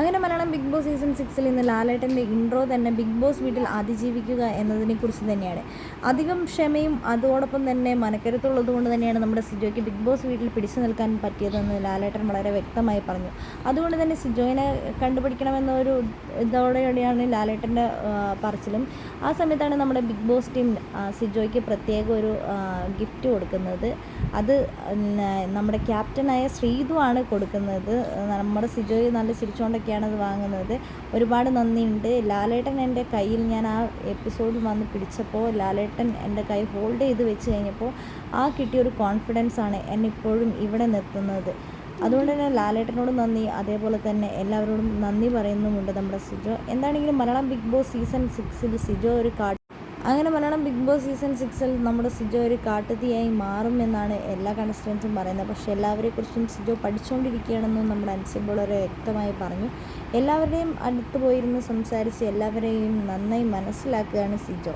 അങ്ങനെ Malayalam big boss season സിക്സിൽ ഇന്ന് ലാലേട്ടന്റെ ഇൻട്രോ തന്നെ ബിഗ് ബോസ് വീട്ടിൽ അതിജീവിക്കുക എന്നതിനെക്കുറിച്ച് തന്നെയാണ്. അധികം ക്ഷമയും അതോടൊപ്പം തന്നെ മനക്കരുത്തുള്ളത് കൊണ്ട് തന്നെയാണ് നമ്മുടെ സിജോയ്ക്ക് ബിഗ് ബോസ് വീട്ടിൽ പിടിച്ചു നിൽക്കാൻ പറ്റിയതെന്ന് ലാലേട്ടൻ വളരെ വ്യക്തമായി പറഞ്ഞു. അതുകൊണ്ട് തന്നെ സിജോയിനെ കണ്ടുപിടിക്കണമെന്നൊരു ഇതോടെയാണ് ലാലേട്ടന്റെ പറച്ചിലും. ആ സമയത്താണ് നമ്മുടെ ബിഗ് ബോസ് ടീം സിജോയ്ക്ക് പ്രത്യേക ഒരു ഗിഫ്റ്റ് കൊടുക്കുന്നത്. അത് നമ്മുടെ ക്യാപ്റ്റനായ ശ്രീതു ആണ് കൊടുക്കുന്നത്. നമ്മുടെ സിജോയ് നല്ല ചിരിച്ചുകൊണ്ടൊക്കെയാണ് അത് വാങ്ങുന്നത്? ഒരുപാട് നന്ദിയുണ്ട്. ലാലേട്ടൻ എന്റെ കയ്യിൽ ഞാൻ ആ എപ്പിസോഡ് വന്ന് പിടിച്ചപ്പോൾ ലാലേട്ടൻ എന്റെ കൈ ഹോൾഡ് ചെയ്ത് വെച്ച് കഴിഞ്ഞപ്പോൾ ആ കിട്ടിയൊരു കോൺഫിഡൻസ് ആണ് എന്നെ ഇപ്പോഴും ഇവിടെ നിർത്തുന്നത്. അതുകൊണ്ട് തന്നെ ലാലേട്ടനോട് നന്ദി. അതേപോലെ തന്നെ എല്ലാവരോടും നന്ദി പറയുന്നുമുണ്ട് നമ്മുടെ സിജോ. എന്താണെങ്കിലും മലയാളം ബിഗ് ബോസ് സീസൺ സിക്സിൽ സിജോ ഒരു കാ അങ്ങനെ മലയാളം ബിഗ് ബോസ് സീസൺ സിക്സിൽ നമ്മുടെ സിജോ ഒരു കാട്ടുതീയായി മാറും എന്നാണ് എല്ലാ കണ്ടസ്റ്റൻസും പറയുന്നത്. പക്ഷേ എല്ലാവരെക്കുറിച്ചും സിജോ പഠിച്ചുകൊണ്ടിരിക്കുകയാണെന്നും നമ്മുടെ അൻസിബ് വളരെ വ്യക്തമായി പറഞ്ഞു. എല്ലാവരുടെയും അടുത്ത് പോയിരുന്ന് സംസാരിച്ച് എല്ലാവരെയും നന്നായി മനസ്സിലാക്കുകയാണ് സിജോ.